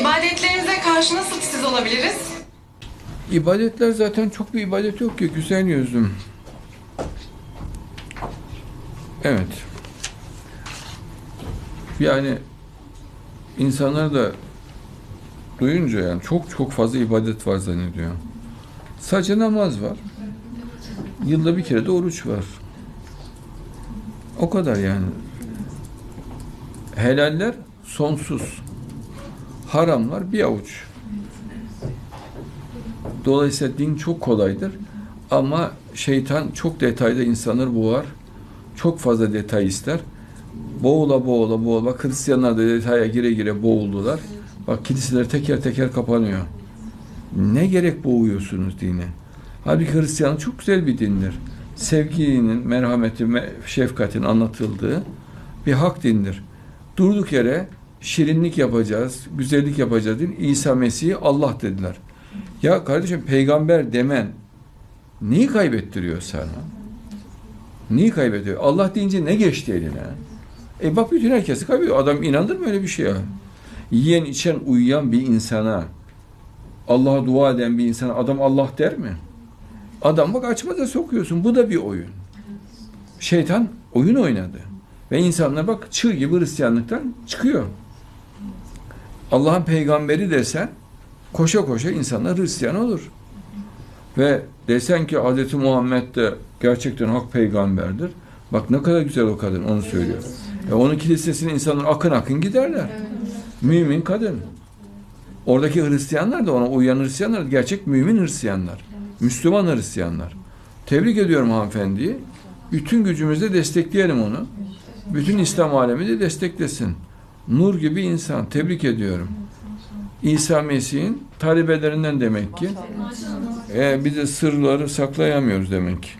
İbadetlerinize karşı nasıl titiz olabiliriz? İbadetler zaten çok bir ibadet yok ki güzel yüzüm. Evet. Yani insanlar da duyunca yani çok çok fazla ibadet var zannediyor. Sadece namaz var. Yılda bir kere de oruç var. O kadar yani. Helaller sonsuz. Haramlar bir avuç. Dolayısıyla din çok kolaydır. Ama şeytan çok detayda insanları boğar. Çok fazla detay ister. Boğula boğula boğula. Bak Hristiyanlar da detaya gire gire boğuldular. Bak kiliseler teker teker kapanıyor. Ne gerek boğuyorsunuz dine? Halbuki Hristiyanlık çok güzel bir dindir. Sevginin, merhametin, me- şefkatin anlatıldığı bir hak dindir. Durduk yere şirinlik yapacağız, güzellik yapacağız din. İsa Mesih'i Allah dediler. Ya kardeşim peygamber demen neyi kaybettiriyor sana? Neyi kaybediyor? Allah deyince ne geçti eline? E bak bütün herkesi kaybediyor. Adam inanır mı öyle bir şeye? Yiyen, içen, uyuyan bir insana, Allah'a dua eden bir insana adam Allah der mi? Adam bak açmaza sokuyorsun. Bu da bir oyun. Şeytan oyun oynadı. Ve insanlar bak çığ gibi Hristiyanlıktan çıkıyor. Allah'ın peygamberi desen koşa koşa insanlar Hristiyan olur. Ve desen ki Hz. Muhammed de gerçekten hak peygamberdir. Bak ne kadar güzel o kadın onu söylüyor. E onun kilisesine insanlar akın akın giderler. Mümin kadın. Oradaki Hristiyanlar da ona uyan Hristiyanlar gerçek mümin Hristiyanlar. Müslüman Hristiyanlar. Tebrik ediyorum hanımefendiyi. Bütün gücümüzle destekleyelim onu. Bütün İslam alemi de desteklesin. Nur gibi insan. Tebrik ediyorum. İsa Mesih'in talebelerinden demek ki. E, bir de sırları saklayamıyoruz demek ki.